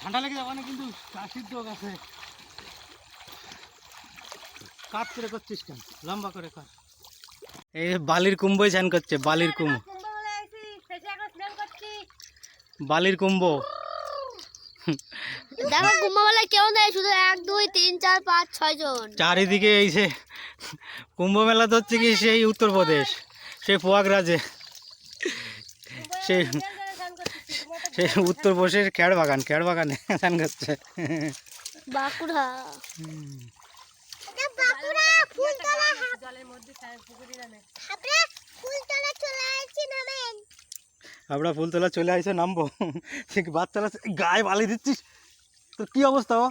ঠান্ডা লেগে যাবে না কিন্তু কাশির যোগ আছে। কাজ করে করছিস কেন? লম্বা করে কর। এই বালির কুম্ভই চান করছে বালির কুম্ভ বালির কুম্ভ দেখো কুম্ভমেলায় কেউ নেই শুধু এক দুই তিন চার পাঁচ ছয় জন। চারিদিকে এই যে কুম্ভ মেলা তো হচ্ছে কি সেই উত্তরপ্রদেশ সেই প্রয়াগরাজে। সেই সেই উত্তরপ্রদেশের খেড় বাগান খেড় বাগানে চান করছে বাঁকুড়া আমরা ফুলতলা চলে আসে নামবো। বাচ্চারা গায়ে বালি দিচ্ছিস? তোর কি অবস্থা ও?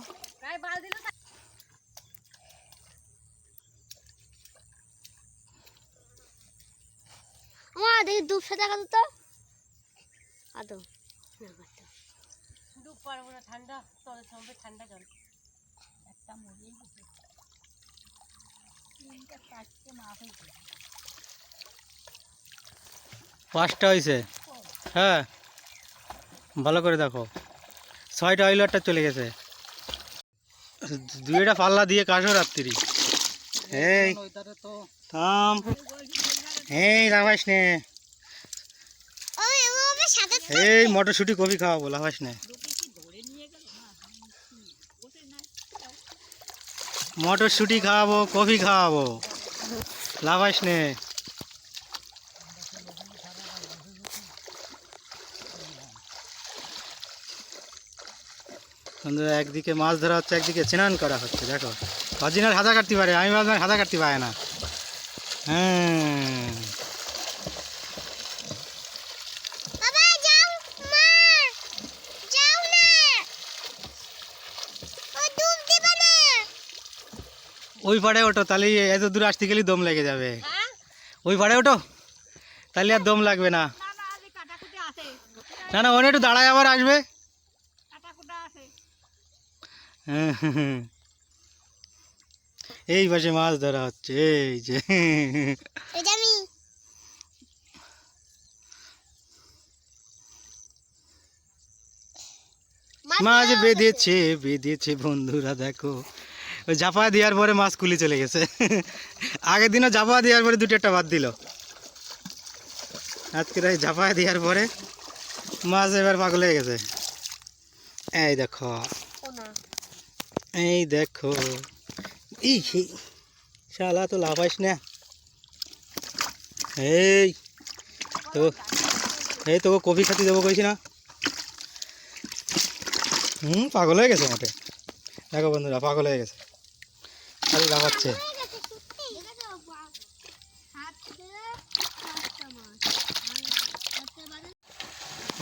আমার দেখি দুশো টাকা তো। আদৌ। পাঁচটা হয়েছে? হ্যাঁ। ভালো করে দেখো। ছয়টা একটা চলে গেছে। দুইটা পাল্লা দিয়ে কাশো রাত্রি। এই, থাম। এই লাভাস নে। এই, মটরশুটি কফি খাওয়াবো লাভাস নে। মটরশুটি খাওয়াবো কফি খাওয়াবো। লাভাস নে। একদিকে মাছ ধরা হচ্ছে একদিকে স্নান করা হচ্ছে দেখো। অরিজিনাল হাতা কাটতে পারে আমি ভাবলাম হাতা কাটতে পারে না। হ্যাঁ। ওই পাড়ে ওঠো তাহলে এত দূর আসতে গেলে দম লেগে যাবে। ওই পাড়ে ওঠো তাহলে আর দম লাগবে না। না না ওনে একটু দাঁড়ায় আবার আসবে। হ্যাঁ, এই পাশে মাছ ধরা হচ্ছে এই যে। মাছ বেঁধেছে বেঁধেছে বন্ধুরা দেখো। ওই ঝাপা দেওয়ার পরে মাছ কুলি চলে গেছে। আগের দিনও ঝাপা দেওয়ার পরে দুটো একটা বাদ দিল। আজকে এই ঝাপা দেওয়ার পরে মাছ এবার পাগল হয়ে গেছে। এই দেখো। এই দেখো। এই শালা তো লাফাইস না। এই, তো, এই তোকে কফি খাতি দেবো কইছি না? হুম, পাগল হয়ে গেছে মোটে দেখো বন্ধুরা, পাগল হয়ে গেছে। খালি লাফাচ্ছে।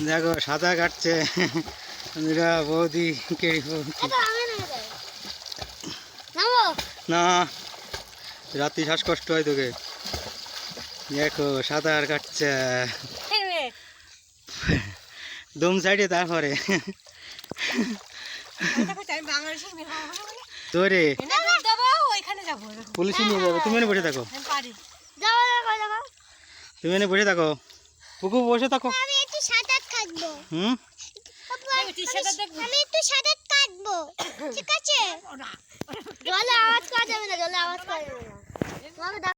দেখো, সাঁতার কাটছে। বৌদি কে না রাত্রি শ্বাসকষ্ট হয় তোকে। দেখো সাঁতার কাটছে। দম সাইডে তারপরে। তোরে। পুলিশে নিয়ে যাবে তুমি এনে বসে থাকো। তুমি এনে বসে থাকো। পুকুর বসে থাকো। হুম? আমি একটু সাদা কাটবো। ঠিক আছে? জলে আওয়াজ করা যাবে না জলে আওয়াজ করা যাবে না।